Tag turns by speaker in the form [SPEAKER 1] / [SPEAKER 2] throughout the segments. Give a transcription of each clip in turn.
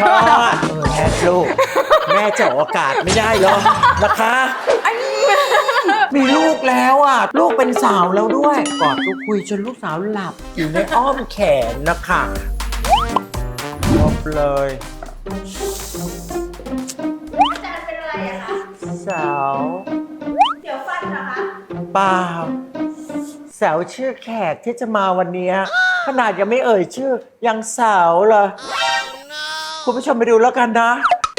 [SPEAKER 1] หอยทอดค่ะหอยทอดเออแม่ลูก แม่จะออกอากาศไม่ได้หรอกนะคะ มีลูกแล้วอะ ลูกเป็นสาวแล้วด้วยกอดลูกคุยจนลูกสาวหลับ อยู่ในอ้อมแขนนะคะครบเลย
[SPEAKER 2] อาจารย์เป็นอะไรอะคะ
[SPEAKER 1] สาว
[SPEAKER 2] เดี๋ยวฟันเหรอคะ
[SPEAKER 1] เปล่าสาวชื่อแขกที่จะมาวันเนี้ยขนาดยังไม่เอ่ยชื่อ ยังสาวเลย คุณผู้ชมไปดูแล้วกันนะ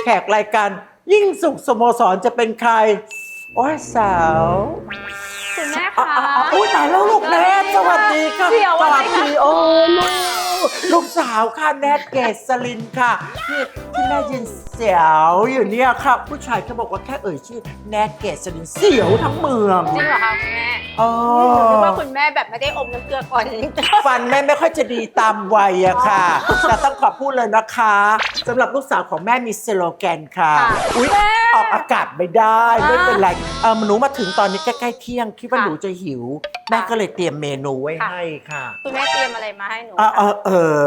[SPEAKER 1] แขกรายการยิ่งสุขสโมสรจะเป็นใคร โอ้ยสาว
[SPEAKER 2] คุณแม่
[SPEAKER 1] อะ
[SPEAKER 2] คะ
[SPEAKER 1] อะอะอุ้ยตายแล้วลูกแนทสวัสดีค่ะ
[SPEAKER 2] เดี๋ยว
[SPEAKER 1] ส
[SPEAKER 2] อะไร
[SPEAKER 1] วัส
[SPEAKER 2] คะ
[SPEAKER 1] ดีโอ้ลูกลูกสาวค่ะแนทเกษลินค่ะนี่ที่แม่ยินเสียวอยู่เนี่ยค่ะผู้ชายเขาบอกว่าแค่เอ่ยชื่อแนทเกษลินเสียวทั้งเมือง
[SPEAKER 2] จริงเหรอคะคุณแม่
[SPEAKER 1] เอ
[SPEAKER 2] หนูคิด
[SPEAKER 1] อ
[SPEAKER 2] ว่าคุณแม่แบบไม่ได้อมน้ำเกลือก่อน
[SPEAKER 1] ฟันแม่ไม่ค่อยจะดีตามวัยอะค่ะ แต่ต้องขอพูดเลยนะคะสำหรับลูกสาวของแม่มีสโลแกนค่ะ
[SPEAKER 2] ค่ะ
[SPEAKER 1] อุ๊ย
[SPEAKER 2] แม่
[SPEAKER 1] ออกอากาศไม่ได้
[SPEAKER 2] อ่า
[SPEAKER 1] ไม่เป็นไรเออหนูมาถึงตอนนี้ใกล้ๆเที่ยงคิดว่า
[SPEAKER 2] ค่ะ
[SPEAKER 1] หนูจะหิว แม่ก็เลยเตรียมเมนูไว้
[SPEAKER 2] ค่ะ
[SPEAKER 1] ให้ค่ะ
[SPEAKER 2] คุณแม่เตรียมอะไรมาให้หนู
[SPEAKER 1] เออเอ
[SPEAKER 2] คะ
[SPEAKER 1] อเออ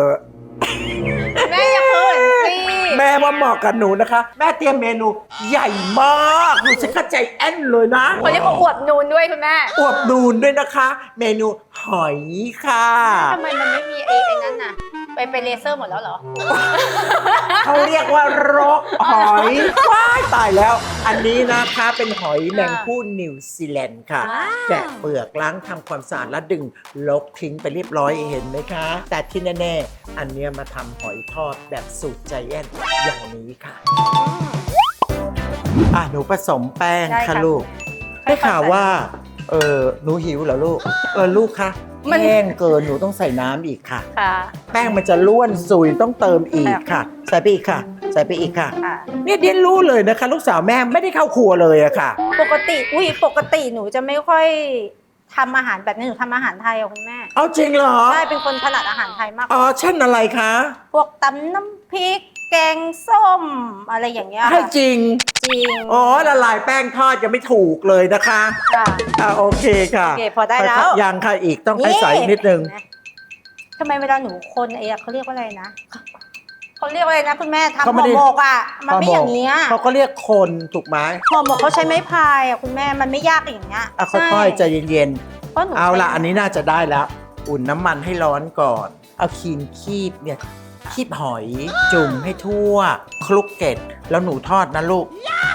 [SPEAKER 2] แม่อย่าเพิ่น สิ
[SPEAKER 1] แม่ว่าเหมาะกับหนูนะคะ แม่เตรียมเมนูใหญ่มากหนูจะเข้าใจแอนเลยนะ
[SPEAKER 2] คนนี้เขาอวดนูนด้วยคุณแม่
[SPEAKER 1] อวบนูนด้วยนะคะ เมนูหอยค่ะ
[SPEAKER 2] ทำไมมันไม่มีไอ้ไอ้นั้นน่ะ ไปไปเลเซอร์หมดแล้วเหรอ
[SPEAKER 1] เขาเรียกว่ารกหอยว้ายตายแล้ว อันนี้นะคะเป็นหอยแมงผู้นิวซีแลนด์ค่ะ
[SPEAKER 2] ว้าว
[SPEAKER 1] แกะเปลือกล้างทำความสะอาดแล้วดึงลบทิ้งไปเรียบร้อยเห็นไหมคะ แต่ที่แน่ๆ อันเนี้ยมาทำหอยทอดแบบสูตรใจแอนอย่างนี้ค่ะ อะหนูผสมแป้ง
[SPEAKER 2] ได้
[SPEAKER 1] ค่ะ
[SPEAKER 2] ค่ะ
[SPEAKER 1] ลูก ได้ข่าวว่า เออหนูหิวเหรอลูก เออลูกคะ
[SPEAKER 2] มัน
[SPEAKER 1] แห้งเกินหนูต้องใส่น้ำอีกค่ะ
[SPEAKER 2] ค่ะ
[SPEAKER 1] แป้งมันจะล้วนซุยต้องเติมอีกค่ะ ใส่ไปอีกค่ะ ใส่ไปอีกค่ะ
[SPEAKER 2] ค่ะ
[SPEAKER 1] เนี่ยเดียนรู้เลยนะคะ ลูกสาวแม่ไม่ได้เข้าครัวเลยอะค่ะ
[SPEAKER 2] ปกติ อุ้ยปกติหนูจะไม่ค่อยทำอาหารแบบนี้หนูทำอาหารไทยอะคุณแม่
[SPEAKER 1] เอาจริงเหรอ
[SPEAKER 2] ใช่ เป็นคนถนัดอาหารไทยมาก
[SPEAKER 1] อ๋อเช่นอะไรคะ
[SPEAKER 2] พวกตำน้ำพริก แกงส้มอะไรอย่างเงี้ย
[SPEAKER 1] ให้
[SPEAKER 2] ค่ะ
[SPEAKER 1] จริง
[SPEAKER 2] จริง
[SPEAKER 1] อ๋อละลายแป้งทอดยังไม่ถูกเลยนะคะ
[SPEAKER 2] ค่ะ
[SPEAKER 1] อ่าโอเคค่ะ
[SPEAKER 2] โอเคพอได้แล้ว
[SPEAKER 1] ยังค่ะอีกต้องให้ใส่นิดนึง
[SPEAKER 2] เห็ไหมทำไมเวลาหนูคนไอ้อะเขาเรียกว่าอะไรนะเขาเรียกว่าอะไรนะ คุณแม่ทำ
[SPEAKER 1] เขา
[SPEAKER 2] ห่
[SPEAKER 1] ไม่
[SPEAKER 2] อ
[SPEAKER 1] ได้
[SPEAKER 2] หมกอะ มันไม่อย่างเงี้ย
[SPEAKER 1] เขาก็เรียกคนถูกไหม
[SPEAKER 2] ห่อหมกเขาใช้ไม้พายอะคุณแม่มันไม่ยากอย่างเงี้ย
[SPEAKER 1] อะค่อยๆใจเย็น
[SPEAKER 2] เพราะหนู
[SPEAKER 1] ๆ เอาละ
[SPEAKER 2] ใช้
[SPEAKER 1] อันนี้น่าจะได้แล้ว อุ่นน้ำมันให้ร้อนก่อน เอาครีมคีบเนี่ย คีบหอย จุ่มให้ทั่ว คลุกเกล็ดแล้วหนูทอดนะลูก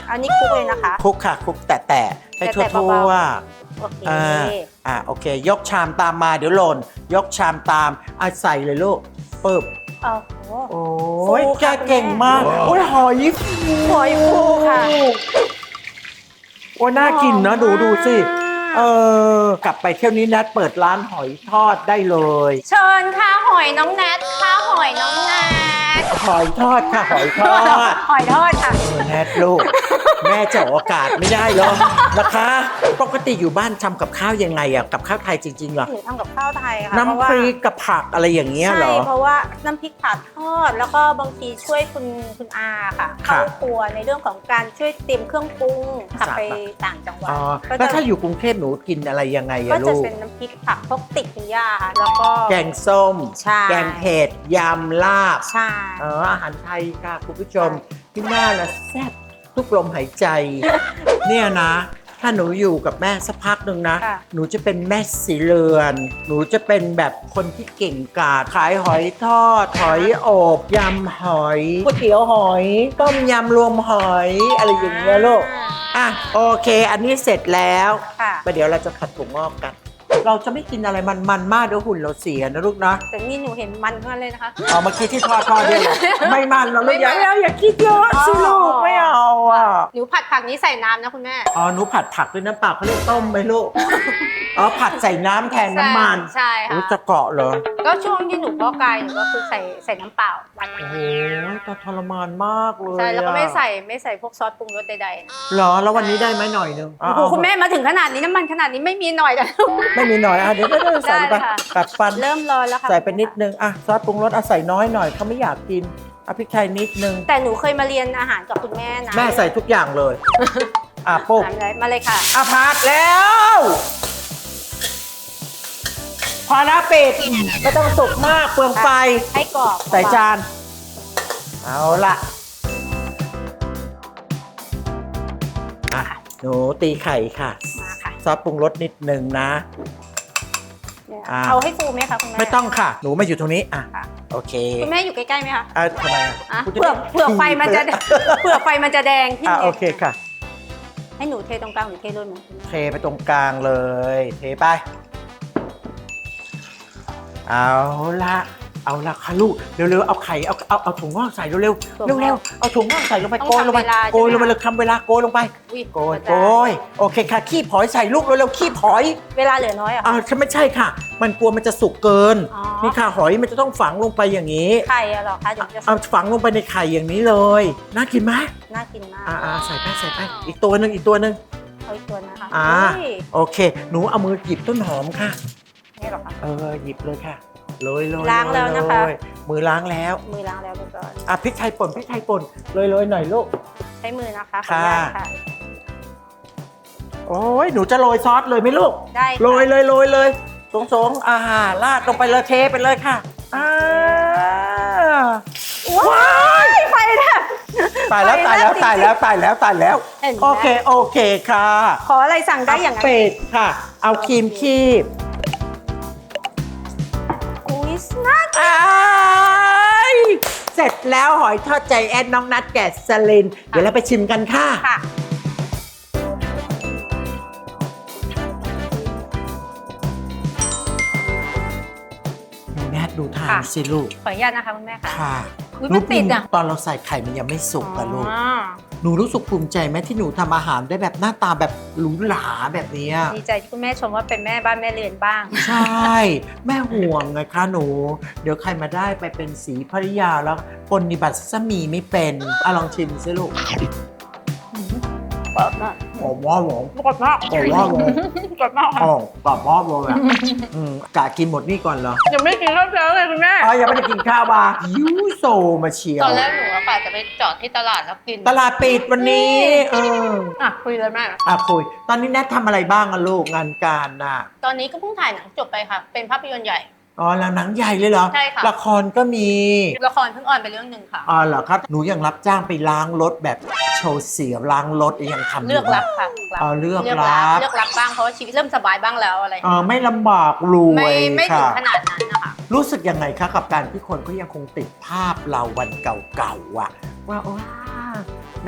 [SPEAKER 2] อันนี้คลุกเลยนะคะ
[SPEAKER 1] คลุกค่ะคลุกแตะๆให้ทั่ว
[SPEAKER 2] แตะๆ
[SPEAKER 1] ทั่
[SPEAKER 2] เบา
[SPEAKER 1] ว
[SPEAKER 2] โอเค
[SPEAKER 1] อ่าอ่าโอเค ยกชามตามมาเดี๋ยวหล่นยกชามตามเอาใส่เลยลูกปึ๊บ
[SPEAKER 2] เอาโห
[SPEAKER 1] โอ้ย
[SPEAKER 2] ฟู
[SPEAKER 1] แก
[SPEAKER 2] ค่ะ
[SPEAKER 1] เก่งมากโอ้ยหอยฟู
[SPEAKER 2] หอยฟูค่ะ
[SPEAKER 1] โอ้ยน่ากินนะดูดูสิ
[SPEAKER 2] มาก
[SPEAKER 1] เออกลับไปเที่ยวนี้นัดเปิดร้านหอยทอดได้เลย
[SPEAKER 2] เชิญค่ะหอยน้องแนทค่ะหอยน้องแนท
[SPEAKER 1] หอยทอดค่ะหอยทอด
[SPEAKER 2] หอยทอดค่ะ
[SPEAKER 1] เออแนทลูก แม่จะออกอากาศไม่ได้หรอกนะคะ ปกติอยู่บ้านทำกับข้าวยังไงอะกับข้าวไทยจริงๆเหรอ
[SPEAKER 2] หนูทำกับข้าวไทยค่ะ
[SPEAKER 1] น้ำพริกกับผักอะไรอย่างเงี้ยเหร
[SPEAKER 2] ใช่
[SPEAKER 1] อ
[SPEAKER 2] เพราะว่าน้ำพริกผัดทอด แล้วก็บางทีช่วยคุณคุณอาค่ะ
[SPEAKER 1] ค่ะ
[SPEAKER 2] เข้าครัวในเรื่องของการช่วยเตรียมเครื่องปรุงกลับไป
[SPEAKER 1] ครับ
[SPEAKER 2] ต่างจังหวัด
[SPEAKER 1] อ๋อ
[SPEAKER 2] ก็
[SPEAKER 1] แล้ว
[SPEAKER 2] จะ
[SPEAKER 1] ถ้าอยู่กรุงเทพหนูกินอะไรยังไง
[SPEAKER 2] ก็
[SPEAKER 1] อะ
[SPEAKER 2] จะ
[SPEAKER 1] ลูก
[SPEAKER 2] เป็นน้ำพริกผักพวกติดคุณย่าค่ะแล้วก็
[SPEAKER 1] แกงส้ม
[SPEAKER 2] ใช่
[SPEAKER 1] แกงเผ็ดยำลาบ
[SPEAKER 2] ใช่
[SPEAKER 1] เอออาหารไทยค่ะคุณผู้ชมที่น่าละแซ่บ ทุกลมหายใจ เนี่ยนะ ถ้าหนูอยู่กับแม่สักพักหนึ่งนะ
[SPEAKER 2] ค่ะ
[SPEAKER 1] หนูจะเป็นแม่สีเรือน หนูจะเป็นแบบคนที่เก่งกาจขายหอยทอด หอยโอบยำหอยก๋วยเตี๋ยวหอยต้มยำรวมหอยอะไรอย่างเงี้ยลูกอะโอเค อันนี้เสร็จแล้ว
[SPEAKER 2] ค่ะ
[SPEAKER 1] ประเดี๋ยวเราจะผัดถั่วงอกกัน เราจะไม่กินอะไรมันๆมากเดี๋ยวหุ่นเราเสียนะลูกนะ
[SPEAKER 2] แต่นี่หนูเห็นมันทั้งนั้นเลยนะคะ
[SPEAKER 1] เอาเมื่อกี้ที่ทอดทอดด้วยเหรอไม่มันเรา
[SPEAKER 2] ไม่
[SPEAKER 1] ไม่
[SPEAKER 2] มัน
[SPEAKER 1] อยากอย่าคิดเยอะสิลูกไม่เอาอะ
[SPEAKER 2] หนูผัดผักนี้ใส่น้ำนะคุณแม่
[SPEAKER 1] อ๋อหนูผัดผักด้วยน้ำเปล่าเขาเรียกต้มไหมลูกอ๋อผัดใส่น้ำแทนน้ำมัน
[SPEAKER 2] ใช่
[SPEAKER 1] โอ้
[SPEAKER 2] ค่ะ
[SPEAKER 1] จะเกาะเหรอ
[SPEAKER 2] ก็ช่วงที่หนูพ่อกายหนูก็คือใส่ใส่น้ำเปล่าวัน
[SPEAKER 1] โอ้โหแต่ทรมานมากเลย
[SPEAKER 2] ใช่แล้วก็ไม่
[SPEAKER 1] อะ
[SPEAKER 2] ใส่ไม่ใส่พวกซอสปรุงรสใด
[SPEAKER 1] เหรอแล้ววันนี้ได้ไหมหน่อยนึง
[SPEAKER 2] ๆโอ้โหคุณแม่มาถึงขนาดนี้น้ำมันขนาดนี้ไม่มีหน่อยแล้ว
[SPEAKER 1] ไม่มีหน่อยอะเดี๋ยวเดี๋ยวเดี๋ยวใส่ไป
[SPEAKER 2] ได้ค่ะ
[SPEAKER 1] กัดฟัน
[SPEAKER 2] เริ่มร้อนแล้วค่ะ
[SPEAKER 1] ใส่ไปนิดนึงอะซอสปรุงรสเอาใส่น้อยหน่อยเขาไม่อยากกินเอาพริกไทยนิดนึง
[SPEAKER 2] แต่หนูเคยมาเรียนอาหารกับคุณแม่นะ
[SPEAKER 1] แม่ใส่ทุกอย่างเลย อะปุ๊บ
[SPEAKER 2] มาเลยมาเลยค่ะ
[SPEAKER 1] อะผัดแล้ว พอแล้วเป็ดไม่ต้องสุกมากเปลืองไฟ
[SPEAKER 2] ให้กรอบ
[SPEAKER 1] ใส่จาน เอาละอะหนูตีไข่ค่ะ
[SPEAKER 3] มาค่ะ
[SPEAKER 1] ซอสปรุงรสนิดหนึ่งนะ
[SPEAKER 3] เนี่ย
[SPEAKER 1] อ่า
[SPEAKER 3] เอาให้ฟูไหมคะคุณแม่
[SPEAKER 1] ไม่ต้องค่ะ หนูมาอยู่ตรงนี้อะ
[SPEAKER 3] ค่ะ
[SPEAKER 1] โอเค
[SPEAKER 3] คุณแม่อยู่ใกล้ๆไหมคะ
[SPEAKER 1] อะทำไมอะ
[SPEAKER 3] อะ
[SPEAKER 1] กูจะ
[SPEAKER 3] เผื่อเผื่อไฟมันจะเผื่อไฟมันจะแดงขึ้น
[SPEAKER 1] อะ
[SPEAKER 3] ไง
[SPEAKER 1] โอเคค่ะ
[SPEAKER 3] ให้หนูเทตรงกลางหรือเทด้วยมือคุณแม่
[SPEAKER 1] เทไปตรงกลางเลย เทไป เอาละ เอาละค่ะลูกเร็วๆเอาไข่เอาเอาเอาถุงงอกใส่เร็วๆเร็วๆเอาถุงงอกใส่ลงไป
[SPEAKER 3] ต้อง
[SPEAKER 1] โกยลงไป
[SPEAKER 3] ทำเวลา
[SPEAKER 1] โกยลงไป
[SPEAKER 3] ใช่ไหม
[SPEAKER 1] เลยทำเวลาโกยลงไป
[SPEAKER 3] อุ๊
[SPEAKER 1] โกย
[SPEAKER 3] อาจาร
[SPEAKER 1] โกยโอเคค่ะขี้ผอยใส่ลูกเร็วๆขี้ผอย
[SPEAKER 3] เวลาเหลือน้อยเหรอะ
[SPEAKER 1] อ่าฉันไม่ใช่ค่ะ มันกลัวมันจะสุกเกิน
[SPEAKER 3] อ๋อ
[SPEAKER 1] นี่ค่ะหอยมันจะต้องฝังลงไปอย่างนี้
[SPEAKER 3] ไข่อะเหรอคะเดี๋ยวจะ
[SPEAKER 1] เอาฝังลงไปในไข่อย่างนี้เลยน่ากินไหม
[SPEAKER 3] น่ากินมาก
[SPEAKER 1] อ่าๆใส่ไปใส่ไปอีกตัวหนึ่งอีกตัวหนึ่ง
[SPEAKER 3] เอาอีกตัวนะคะ
[SPEAKER 1] อ่า
[SPEAKER 3] อุ้ย
[SPEAKER 1] โอเค หนูเอามือหยิบต้นหอมค่ะ
[SPEAKER 3] นี่เหรอคะ
[SPEAKER 1] เออหยิบเลยค่ะ โรยโรย
[SPEAKER 3] ล้างแล้วนะคะ
[SPEAKER 1] โรยมือล้างแล้ว
[SPEAKER 3] มือล้างแล้วเรียบร้อย
[SPEAKER 1] อะพริกไทยป่นพริกไทยป่นโรยโรยหน่อยลูก
[SPEAKER 3] ใช้มือนะคะขออ
[SPEAKER 1] ค่ะ
[SPEAKER 3] นุญาตค่ะ
[SPEAKER 1] โอ้ยหนูจะโรยซอสเลยไหมลูก
[SPEAKER 3] ได้ค่ะ
[SPEAKER 1] โรยเลยโรยเลยสงสงๆอ่าราดลงไปเลยเทไปเลยค่ะอ่า
[SPEAKER 3] ว้ายไฟแลบ
[SPEAKER 1] ตายแล้วตายแล้วตายแล้วตายแล้วตายแล้ว
[SPEAKER 3] เห็นไหม
[SPEAKER 1] โอเคโอเคค่ะ
[SPEAKER 3] ขออะไรสั่งได้อย่างนั้น
[SPEAKER 1] เป็ดค่ะ เอาครีมคีบ
[SPEAKER 3] อุ้ย น่า
[SPEAKER 1] อ้ายเสร็จแล้วหอยทอดใจแอนน้องนัดแกะสลิน เดี๋ยวเราไปชิมกันค่ะ
[SPEAKER 3] ค่ะ
[SPEAKER 1] แนทดูทาน
[SPEAKER 3] ค่ะ
[SPEAKER 1] สิลูก
[SPEAKER 3] ขออนุญาตนะคะคุณแม่ค่ะ
[SPEAKER 1] ค่ะ
[SPEAKER 3] อุ๊ยมันติดอะ
[SPEAKER 1] ตอนเราใส่ไข่มันยังไม่สุกอะลูก
[SPEAKER 3] อ๋อ
[SPEAKER 1] หนูรู้สึกภูมิใจไหมที่หนูทำอาหารได้แบบหน้าตาแบบหรูหราแบบเนี้ย
[SPEAKER 3] ดีใจที่คุณแม่ชมว่าเป็นแม่บ้านแม่เรือนบ้าง
[SPEAKER 1] ใช่ แม่ห่วงไงคะหนู เดี๋ยวใครมาได้ไปเป็นสีภริยาแล้วปนนิบัติสามีไม่เป็นอะลองชิมสิลูก
[SPEAKER 3] กรอบมาก
[SPEAKER 1] หอมว่าหอม
[SPEAKER 3] กรอบมาก
[SPEAKER 1] กรอบมากเลย
[SPEAKER 3] กรอบมากค่ะ
[SPEAKER 1] อ๋อกรอบมากเลยอะอืมกะกินหมดนี่ก่อนเหรอ
[SPEAKER 3] ยังไม่กินข้าวเช้าเลยคุณแม่
[SPEAKER 1] อ๋อยังไม่ได้กินข้าวมายูโซมาเชียว
[SPEAKER 2] ตอนแรกหนูอะค่ะจะไปจอดที่ตลาดแล้วกิน
[SPEAKER 1] ตลาดปิดวันนี้เออ
[SPEAKER 3] อะคุยเลยแม่
[SPEAKER 1] อะคุย ตอนนี้แนททำอะไรบ้างอะลูกงานการน่ะ
[SPEAKER 2] ตอนนี้ก็เพิ่งถ่ายหนังจบไปค่ะ เป็นภาพยนตร์ใหญ่
[SPEAKER 1] อ๋อแล้วหนังใหญ่เลยเหรอ
[SPEAKER 2] ใช่ค่ะ
[SPEAKER 1] ละครก็มี
[SPEAKER 2] ละครเพิ่งออนไปเรื่องหนึ่งค่ะ
[SPEAKER 1] อ๋อเหรอครับ หนูยังรับจ้างไปล้างรถแบบโชว์เสียล้างรถยังทำยู่
[SPEAKER 2] เลือกรับ
[SPEAKER 1] ไหม
[SPEAKER 2] ค่ะ
[SPEAKER 1] อ๋อเลือก
[SPEAKER 2] เลือก
[SPEAKER 1] รั
[SPEAKER 2] รับบเลือกรับบ้างเพราะว่าชีวิตเริ่มสบายบ้างแล้วอะไรอย่าง
[SPEAKER 1] อ๋อ
[SPEAKER 2] เงี้ย
[SPEAKER 1] ไม่ลำบากรว
[SPEAKER 2] ไม่
[SPEAKER 1] ย
[SPEAKER 2] ไม่ถึ
[SPEAKER 1] ค่ะ
[SPEAKER 2] งขนาดนั้นนะคะ
[SPEAKER 1] รู้สึกยังไงคะกับการที่คนก็ยังคงติดภาพเราวันเก่าๆอะว่าว้า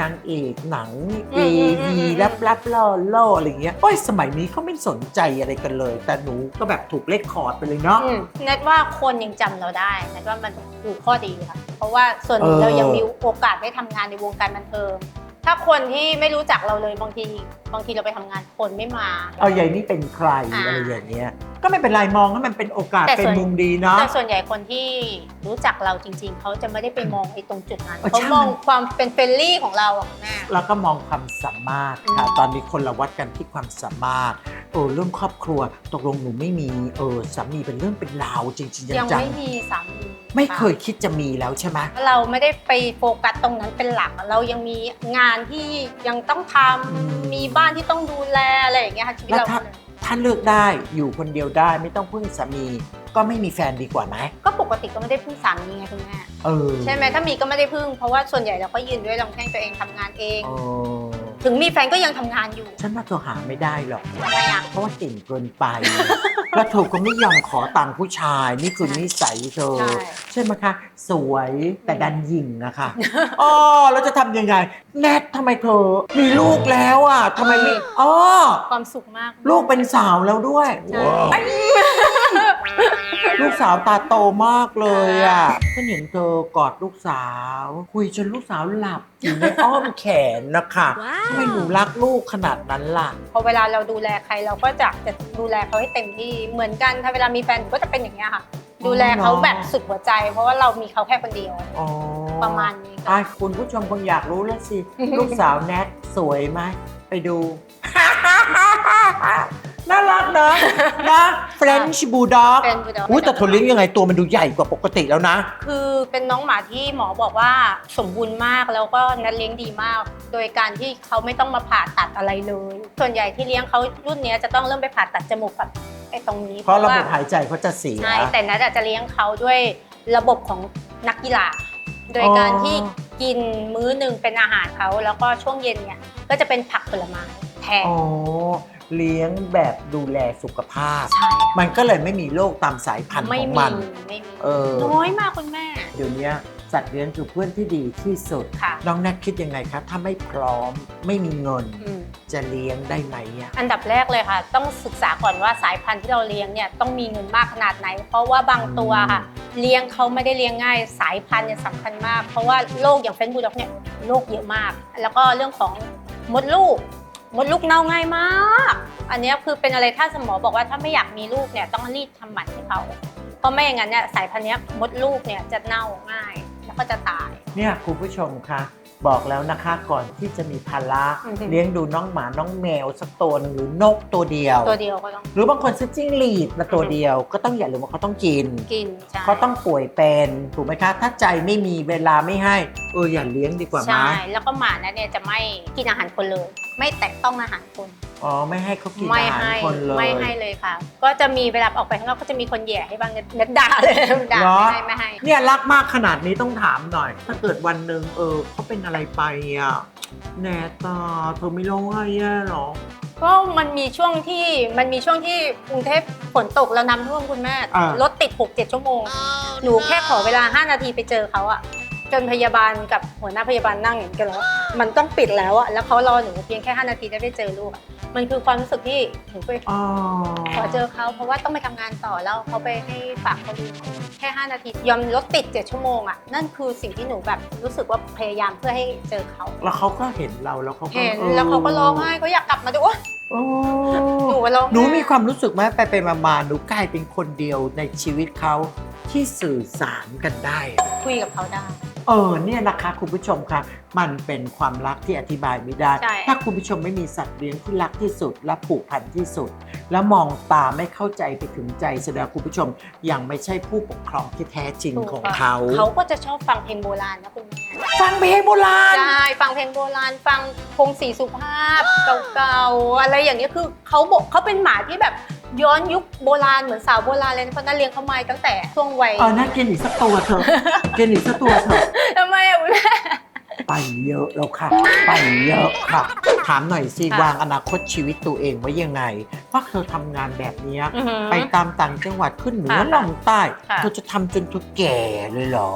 [SPEAKER 1] นางเอกหนัง
[SPEAKER 3] อื
[SPEAKER 1] เอ
[SPEAKER 3] มอืมอื
[SPEAKER 1] วี
[SPEAKER 3] ม
[SPEAKER 1] ลับลับๆล่อล่ออะไรเงี้ยโอ้ยสมัยนี้เขาไม่สนใจอะไรกันเลย แต่หนูก็แบบถูกเลขคอร์ดไปเลยเนาะ
[SPEAKER 3] อืม
[SPEAKER 2] แนทว่าคนยังจำเราได้แนทว่ามันคือข้อดีค่ะ เพราะว่าส่วนหนึ่ง
[SPEAKER 1] เออ
[SPEAKER 2] เรายังมีโอกาสได้ทำงานในวงการบันเทิงถ้าคนที่ไม่รู้จักเราเลยบางทีบางทีเราไปทำงานคนไม่มา
[SPEAKER 1] เอาใหญ่นี่เป็นใคร
[SPEAKER 2] อ่า
[SPEAKER 1] อะไรอย่างเงี้ย ก็ไม่เป็นไรมองให้มันเป็นโอกาส
[SPEAKER 2] แต่
[SPEAKER 1] เป็น
[SPEAKER 2] ส่วน
[SPEAKER 1] มุมดีเนาะ
[SPEAKER 2] แต่ส่วนใหญ่คนที่รู้จักเราจริง ๆ เขาจะไม่ได้ไปมองไอ้ตรงจุดนั้น
[SPEAKER 1] เออ
[SPEAKER 2] เขา
[SPEAKER 1] ใช่
[SPEAKER 2] มองความเป็นเฟรนลี่ของเราอะแม่
[SPEAKER 1] แล้วก็มองความสามารถค่ะ
[SPEAKER 2] อืม
[SPEAKER 1] ตอนนี้คนเราวัดกันที่ความสามารถเออเรื่องครอบครัวตกลงหนูไม่มีเออสามีเป็นเรื่องเป็นราวจริงๆ
[SPEAKER 2] ยัง
[SPEAKER 1] จัง
[SPEAKER 2] ไม่มีสามี
[SPEAKER 1] ๆไม่เคยคิดจะมีแล้วใช่ไหม
[SPEAKER 2] เราไม่ได้ไปโฟกัสตรงนั้นเป็นหลักเรายังมีงานที่ยังต้องทำ
[SPEAKER 1] อืม
[SPEAKER 2] มีบ้านที่ต้องดูแลอะไรอย่างเงี้ยค่ะชีวิต
[SPEAKER 1] แล้ว
[SPEAKER 2] เรา
[SPEAKER 1] ถ้า ถ้าเลือกได้อยู่คนเดียวได้ไม่ต้องพึ่งสามี ก็ไม่มีแฟนดีกว่าไหม
[SPEAKER 2] ก็ปกติก็ไม่ได้พึ่งสามีไงคุณแม่
[SPEAKER 1] เออ
[SPEAKER 2] ใช่ไหมถ้ามีก็ไม่ได้พึ่งเพราะว่าส่วนใหญ่เราก็ยืนด้วยลำแข้งตัวเองทำงานเอง
[SPEAKER 1] เออ
[SPEAKER 2] ถึงมีแฟนก็ยังทำงานอยู่
[SPEAKER 1] ฉันว่าเธอหาไม่ได้หรอก
[SPEAKER 2] ทำไมอะ
[SPEAKER 1] เพราะว่าเก่งเกินไป แล้วเธอก็ไม่ยอมขอตังค์ผู้ชาย นี่คือนิสัยเธอ
[SPEAKER 2] ใช่
[SPEAKER 1] ใช่ไหมคะ สวยแต่ดันหยิงอะค่ะอ๋อแล้วจะทำยังไง แนททำไมเธอ มีลูกแล้วอะทำไมไม่อ๋อ
[SPEAKER 2] ความสุขมาก
[SPEAKER 1] ลูกเป็นสาวแล้วด้วย
[SPEAKER 2] ใช่
[SPEAKER 1] ลูก สาวตาโตมากเลยอะฉันเห็นเธอกอดลูกสาว คุยจนลูกสาวหลับอยู่ในอ้อมแขนนะคะทำไมหนูรักลูกขนาดนั้นล่ะ
[SPEAKER 2] พอเวลาเราดูแลใครเราก็จะจะดูแลเขาให้เต็มที่เหมือนกันถ้าเวลามีแฟนหนูก็จะเป็นอย่างเงี้ยค่ะ ดูแลเขาแบบสุดหัวใจ เพราะว่าเรามีเขาแค่คนเดียว
[SPEAKER 1] อ๋อ
[SPEAKER 2] ประมาณนี้
[SPEAKER 1] อะ
[SPEAKER 2] ค่ะ
[SPEAKER 1] คุณผู้ชมคงอยากรู้แล้วสิ ลูกสาวแนทสวยไหมไปดู น่ารักนะนะเฟรนช์บูลด็อก
[SPEAKER 2] เป็นบูลด็อก
[SPEAKER 1] อุ้ยแต่เธอเลี้ยงยังไงตัวมันดูใหญ่กว่าปกติแล้วนะ
[SPEAKER 2] คือเป็นน้องหมาที่หมอบอกว่าสมบูรณ์มากแล้วก็นัดเลี้ยงดีมาก โดยการที่เขาไม่ต้องมาผ่าตัดอะไรเลย ส่วนใหญ่ที่เลี้ยงเขารุ่นเนี้ยจะต้องเริ่มไปผ่าตัดจมูกกับไอ้ตรงนี้
[SPEAKER 1] เพราะระบ
[SPEAKER 2] ว่า
[SPEAKER 1] บหายใจเขาจะเสีย
[SPEAKER 2] ใช่แต่นัดอาจจะเลี้ยงเขาด้วยระบบของนักกีฬาโดยการที่กินมื้อหนึ่งเป็นอาหารเขาแล้วก็ช่วงเย็นเนี่ยก็จะเป็นผักผลไม้แทน
[SPEAKER 1] อ๋อ เลี้ยงแบบดูแลสุขภาพ
[SPEAKER 2] ใช่
[SPEAKER 1] มันก็เลยไม่มีโรคตามสายพันธุ์
[SPEAKER 2] ไม่
[SPEAKER 1] ของ
[SPEAKER 2] มี
[SPEAKER 1] มัน
[SPEAKER 2] ไม่มี
[SPEAKER 1] เออ
[SPEAKER 2] น้อยมากคุณแม่
[SPEAKER 1] เดี๋ยวนี้สัตว์เลี้ยงคือเพื่อนที่ดีที่สุด
[SPEAKER 2] ค่ะ
[SPEAKER 1] น้องแนทคิดยังไงคะถ้าไม่พร้อมไม่มีเงิน
[SPEAKER 2] อืม
[SPEAKER 1] จะเลี้ยงได้ไหมอะ
[SPEAKER 2] อันดับแรกเลยค่ะ ต้องศึกษาก่อนว่าสายพันธุ์ที่เราเลี้ยงเนี่ยต้องมีเงินมากขนาดไหน เพราะว่าบางตัวค่ะ เลี้ยงเขาไม่ได้เลี้ยงง่ายสายพันธุ์เนี่ยสำคัญมาก เพราะว่าโรคอย่างเฟนบูลด็อกเนี่ยโรคเยอะมาก แล้วก็เรื่องของมดลูก มดลูกเน่าง่ายมาก อันนี้คือเป็นอะไรถ้าสมอบอกว่าถ้าไม่อยากมีลูกเนี่ยต้องรีบทำหมันให้เขา เพราะไม่อย่างนั้นเนี่ยสายพันธุ์นี้มดลูกเนี่ยจะเน่าง่ายแล้วก็จะตาย
[SPEAKER 1] เนี่ยคุณผู้ชมคะ บอกแล้วนะคะก่อนที่จะมีภาระ
[SPEAKER 2] อือหือ
[SPEAKER 1] เลี้ยงดูน้องหมาน้องแมวสักตัวหนึ่งหรือนกตัวเดียว
[SPEAKER 2] ตัวเดียวก็ต้อง
[SPEAKER 1] หรือบางคนซื้อจิ้งหรีดมาตัวเดียว ก็ต้องอย่าลืมว่าเขาต้องกิน
[SPEAKER 2] กินใช่
[SPEAKER 1] เขาต้องป่วยเป็นถูกไหมคะ ถ้าใจไม่มีเวลาไม่ให้ เอออย่าเลี้ยงดีกว่าไหม
[SPEAKER 2] ใช่ แล้วก็หมานั้นเนี่ยจะไม่กินอาหารคนเลย ไม่แตะต้องอาหารคน
[SPEAKER 1] อ๋อไม่ให้เขากิน
[SPEAKER 2] ไม่
[SPEAKER 1] อาหาร
[SPEAKER 2] ให้
[SPEAKER 1] คนเลย
[SPEAKER 2] ไม่ให้เลยค่ะ ก็จะมีเวลาออกไปข้างนอกก็จะมีคนแหย่ให้บ้างเน็ตด่าเลยด่า
[SPEAKER 1] เหรอ
[SPEAKER 2] ไม่ให้ไม่ให้
[SPEAKER 1] เนี่ยรักมากขนาดนี้ต้องถามหน่อย ถ้าเกิดวันหนึ่งเออเขาเป็นอะไรไปอะแนตาเธอไม่ร้องไห้แย่หรอ
[SPEAKER 2] ก็มันมีช่วงที่มันมีช่วงที่กรุงเทพฝนตกแล้วน้ำท่วมคุณแม่
[SPEAKER 1] อ่าร
[SPEAKER 2] ถติด 6 7 ชั่วโมง หนูแค่ขอเวลา 5 นาทีไปเจอเขาอะจนพยาบาลกับหัวหน้าพยาบาลนั่งอย่างนี้กันแล้วมันต้องปิดแล้วอะแล้วเขารอหนูเพียงแค่ 5 นาทีได้ไปเจอลูกอะ มันคือความรู้สึกที่หนูไป
[SPEAKER 1] อ๋อ
[SPEAKER 2] ขอเจอเขาเพราะว่าต้องไปทำงานต่อแล้วเขาไปให้ฝากเขาดูแค่ 5 นาที ยอมรถติด 7 ชั่วโมงอะนั่นคือสิ่งที่หนูแบบรู้สึกว่าพยายามเพื่อให้เจอเขา
[SPEAKER 1] แล้วเขาก็เห็นเราแล้วเขาก็
[SPEAKER 2] เห็น
[SPEAKER 1] ออ
[SPEAKER 2] แล้วเขาก็ร้องไห้เขาอยากกลับมาดูโอ๊ย
[SPEAKER 1] โอ้
[SPEAKER 2] หนูว่าร้องไห
[SPEAKER 1] นูมีความรู้สึกไหมไปไปมามาหนูกลายเป็นคนเดียวในชีวิตเขาที่สื่อสารกันได้
[SPEAKER 2] คุยกับเขาได้
[SPEAKER 1] เออเนี่ยนะคะคุณผู้ชมคะมันเป็นความรักที่อธิบายไม่ได้
[SPEAKER 2] ใช่
[SPEAKER 1] ถ้าคุณผู้ชมไม่มีสัตว์เลี้ยงที่รักที่สุด และผูกพันที่สุด แล้วมองตาไม่เข้าใจไปถึงใจแสดงว่าคุณผู้ชมยังไม่ใช่ผู้ปกครองที่แท้จริงของเขา
[SPEAKER 2] เขาก็จะชอบฟังเพลงโบราณนะคุณแม่
[SPEAKER 1] ฟังเพลงโบราณ
[SPEAKER 2] ใช่ฟังเพลงโบราณ ฟังพงศรีสุภาพเก่าๆอะไรอย่างเงี้ยคือเขาบอกเขาเป็นหมาที่แบบ ย้อนยุคโบราณเหมือนสาวโบราณเลยนะเพราะนั้นเลี้ยงเขามาตั้งแต่ช่วงวัย
[SPEAKER 1] เออน่ากินอีกสักตัวเถอะ กินอีกสักตัวเถอะ
[SPEAKER 2] ทำไมอะคุณแม่
[SPEAKER 1] ไปเยอะแล้วค่ะ ไปเยอะค่ะ ถามหน่อยสิ
[SPEAKER 2] ค่ะ
[SPEAKER 1] วางอนาคตชีวิตตัวเองไว้ยังไง เพราะเธอทำงานแบบเนี้ย
[SPEAKER 2] อือหือ
[SPEAKER 1] ไปตามต่างจังหวัดขึ้นเหนือ
[SPEAKER 2] ค่ะ
[SPEAKER 1] ล่องใต้
[SPEAKER 2] ค่ะ
[SPEAKER 1] เธอจะทำจนเธอแก่เลยเหรอ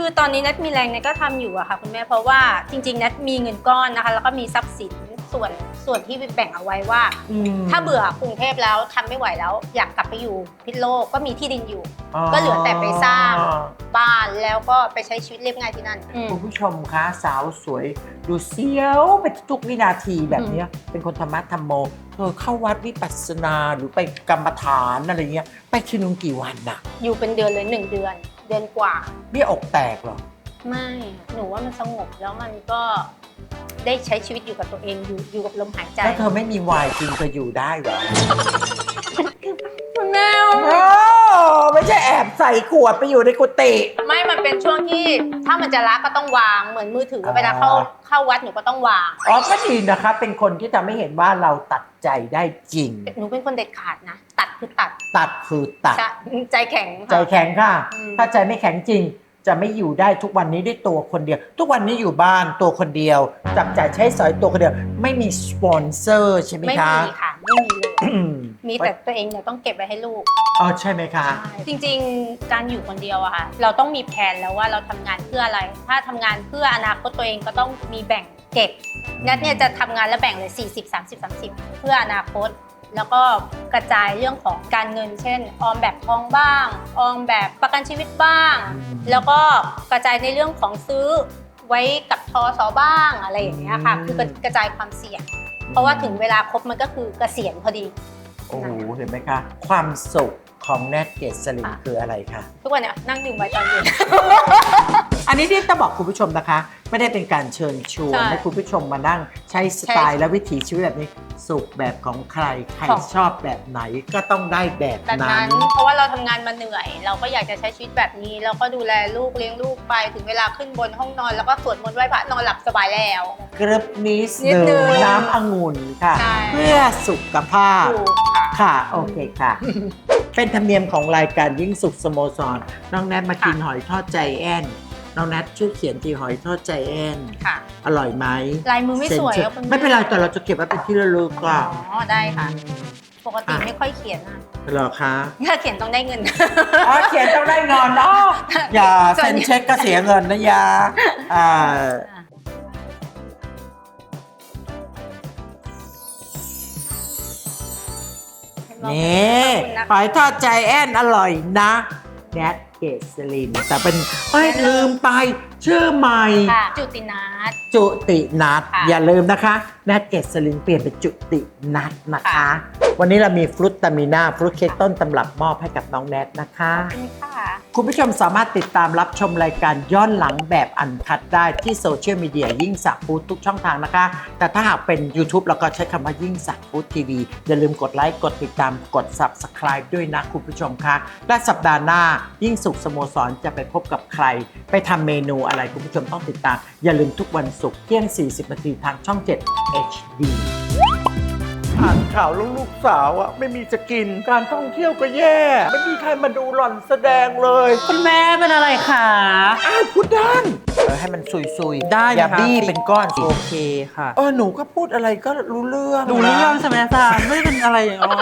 [SPEAKER 2] คือตอนนี้นัทมีแรงนัทก็ทำอยู่อะค่ะคุณแม่เพราะว่าจริงๆนัทมีเงินก้อนนะคะ แล้วก็มีทรัพย์สินส่วนส่วนที่แบ่งเอาไว้ว่า ถ้าเบื่อกรุงเทพแล้วทำไม่ไหวแล้ว อยากกลับไปอยู่พิษณุโลกก็มีที่ดินอยู่ ก็เหลือแต่ไปสร้างบ้านแล้วก็ไปใช้ชีวิตเรียบง่ายที่นั่นอืม
[SPEAKER 1] คุณผู้ชมคะสาวสวย ดูเสียวไปทุกวินาทีแบบเนี้ยเป็นคนธรรมะธรรมโมเธอเข้าวัดวิปัสสนาหรือไปกรรมฐานอะไรเงี้ยไปทีนึงกี่วันน่ะ
[SPEAKER 2] อยู่เป็นเดือนเลยหนึ่งเดือน เดือนกว่า
[SPEAKER 1] เบี้ยอกแตกเหรอ
[SPEAKER 2] ไม่หนูว่ามันสงบแล้วมันก็ได้ใช้ชีวิตอยู่กับตัวเองอยู่อยู่กับลมหายใจ
[SPEAKER 1] ถ้าเธอไม่มีวายจริงเธออยู่ได้เหรอ
[SPEAKER 2] คุณแม่
[SPEAKER 1] โอ้ ไม่ใช่แอบใส่ขวดไปอยู่ในกุฏิ
[SPEAKER 2] ไม่มันเป็นช่วงที่ถ้ามันจะละก็ต้องวางเหมือนมือถือ
[SPEAKER 1] อ๋อ
[SPEAKER 2] เวลาเข้าเข้าวัดหนูก็ต้องวาง
[SPEAKER 1] อ๋อก็ดีนะคะ เป็นคนที่ทำให้เห็นว่าเราตัดใจได้จริง
[SPEAKER 2] หนูเป็นคนเด็ดขาดนะ ตัดคือตัด
[SPEAKER 1] ตัดคือตัด
[SPEAKER 2] จะใจแข็ง
[SPEAKER 1] ใจ
[SPEAKER 2] ค่ะ
[SPEAKER 1] แข็งค่ะ
[SPEAKER 2] อืม
[SPEAKER 1] ถ้าใจไม่แข็งจริง จะไม่อยู่ได้ทุกวันนี้ได้วยตัวคนเดียว ทุกวันนี้อยู่บ้านตัวคนเดียว จับจ่ายใช้สอยตัวคนเดียว ไม่มีสปอนเซอร์ใช่ไหม
[SPEAKER 2] ไม่
[SPEAKER 1] คะ
[SPEAKER 2] มีค่ะ ไม่มีเลย
[SPEAKER 1] อืม
[SPEAKER 2] มีแต่ตัวเองเนี่ยต้องเก็บไว้ให้ลูก
[SPEAKER 1] อ๋อใช่ไหมคะ
[SPEAKER 2] จริงๆ การอยู่คนเดียวอะค่ะ เราต้องมีแผนแล้วว่าเราทำงานเพื่ออะไร ถ้าทำงานเพื่ออนาคตตัวเองก็ต้องมีแบ่งเก็บนัดเนี่ยจะทำงานแล้วแบ่งเลย 40 30 30 เพื่ออนาคต แล้วก็กระจายเรื่องของการเงิน เช่น ออมแบบทองบ้าง ออมแบบประกันชีวิตบ้าง แล้วก็กระจายในเรื่องของซื้อไว้กับทอสอบ้างอะไรอย่างเงี้ยค่ะ คือกระจายความเสี่ยง เพราะว่าถึงเวลาครบมันก็คือเกษียณพอดี
[SPEAKER 1] โอ้โหเห็นไหมคะ ความสุข ของแนทเกษลิน
[SPEAKER 2] ค่ะ
[SPEAKER 1] คืออะไรคะ
[SPEAKER 2] ทุกวันเนี่ยนั่งดื่มไวน์ตอนเย็น
[SPEAKER 1] อันนี้ที่ต้องบอกคุณผู้ชมนะคะ ไม่ได้เป็นการเชิญชวน
[SPEAKER 2] ใช่
[SPEAKER 1] ให้คุณผู้ชมมานั่งใช้สไตล์และวิถีชีวิตแบบนี้ สุขแบบของใคร ใคร
[SPEAKER 2] ของ
[SPEAKER 1] ชอบแบบไหนก็ต้องได้แบบ
[SPEAKER 2] แบบ
[SPEAKER 1] นั้
[SPEAKER 2] นั้น น เพราะว่าเราทำงานมาเหนื่อย เราก็อยากจะใช้ชีวิตแบบนี้ เราก็ดูแลลูกเลี้ยงลูกไปถึงเวลาขึ้นบนห้องนอน แล้วก็สวดมนต์ไหว้พระนอนหลับสบายแล้ว
[SPEAKER 1] กรึบนิด
[SPEAKER 2] นิด
[SPEAKER 1] ห
[SPEAKER 2] นึ
[SPEAKER 1] นึ่
[SPEAKER 2] ง
[SPEAKER 1] งน้ำองุ่นค่ะ
[SPEAKER 2] ใช่
[SPEAKER 1] เพื่อสุขภาพ
[SPEAKER 2] ถูก ค่ะ
[SPEAKER 1] ค่ะ โอเคค่ะ เป็นธรรมเนียมของรายการยิ่งสุขสโมสร น้องแนทมากิน
[SPEAKER 2] ค่ะ
[SPEAKER 1] หอยทอดใจแอนน้องแนทช่วยเขียนจีหอยทอดใจแอน
[SPEAKER 2] ค่ะ
[SPEAKER 1] อร่อยไหม
[SPEAKER 2] ลายมือไม่สวย
[SPEAKER 1] เซ็น
[SPEAKER 2] อะ
[SPEAKER 1] เช็ค
[SPEAKER 2] คุณแไม่
[SPEAKER 1] เป็นไรแต่เราจะเก็บไว้เป็นที่ระลึก
[SPEAKER 2] อ๋
[SPEAKER 1] อะ
[SPEAKER 2] อได้ค่ะ ปกติ
[SPEAKER 1] อะ
[SPEAKER 2] ไม่ค่อยเขียนอะ
[SPEAKER 1] เหรอคะ
[SPEAKER 2] ถ้าเขียนต้องได้เงิน
[SPEAKER 1] อ๋อเขียนต้องได้เงินเนาะอย่า
[SPEAKER 2] ส่วน
[SPEAKER 1] เซ็นเช็คก็เสียเงินนะยาอ่า นี่
[SPEAKER 2] ขอบคุณนะคะ
[SPEAKER 1] หอยทอดใจแอนอร่อยนะแนทเกษลิน แต่เป็นเฮ้ยลืมไป ชื่อใหม่
[SPEAKER 2] ค่ะจุตินัท
[SPEAKER 1] จุตินัท
[SPEAKER 2] ค่ะ
[SPEAKER 1] อย่าลืมนะคะแนทเกษลินเปลี่ยนเป็นจุตินัทนะคะ
[SPEAKER 2] ค่ะ
[SPEAKER 1] วันนี้เรามีฟรุตตามิน่าฟรุตเค้กต้นตำรับมอบให้กับน้องแนทนะคะ
[SPEAKER 2] ขอบคุณค่ะ
[SPEAKER 1] คุณผู้ชมสามารถติดตามรับชมรายการย้อนหลังแบบอันคัดได้ที่โซเชียลมีเดียยิ่งสักฟู้ดทุกช่องทางนะคะ แต่ถ้าหากเป็น YouTube เราก็ใช้คำว่ายิ่งสักฟู้ดทีวีอย่าลืมกดไลค์กดติดตามกด Subscribe ด้วยนะคุณผู้ชมคะและสัปดาห์หน้ายิ่งสุขสโมสรจะไปพบกับใคร ไปทำเมนูอะไรคุณผู้ชมต้องติดตาม อย่าลืมทุกวันศุกร์เที่ยง 40 นาทีทางช่อง 7 HD อ่านข่าวแล้วลูกสาวอะไม่มีจะกิน การท่องเที่ยวก็แย่ ไม่มีใครมาดูหล่อนแสดงเลย
[SPEAKER 4] คุณแม่เป็นอะไรคะ
[SPEAKER 1] อ้าวพูดด้านเออให้มันซุยๆ
[SPEAKER 4] ได้
[SPEAKER 1] อย่า
[SPEAKER 4] ไหมคะ
[SPEAKER 1] บี้เป็นก้อนสิ
[SPEAKER 4] โอเคค่ะ
[SPEAKER 1] เออหนูก็พูดอะไรก็รู้เรื่อง
[SPEAKER 4] ดูเรื่อง
[SPEAKER 1] นะ
[SPEAKER 4] ใช่ไหมอาจารย์ไม่ได้เป็นอะไรอย่างอ๋อ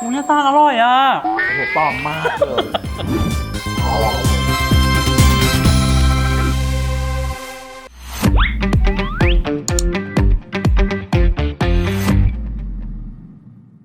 [SPEAKER 4] อุ๊ยอาจารย์อร่อยอะ
[SPEAKER 1] โอ้โหปลอมมากเลย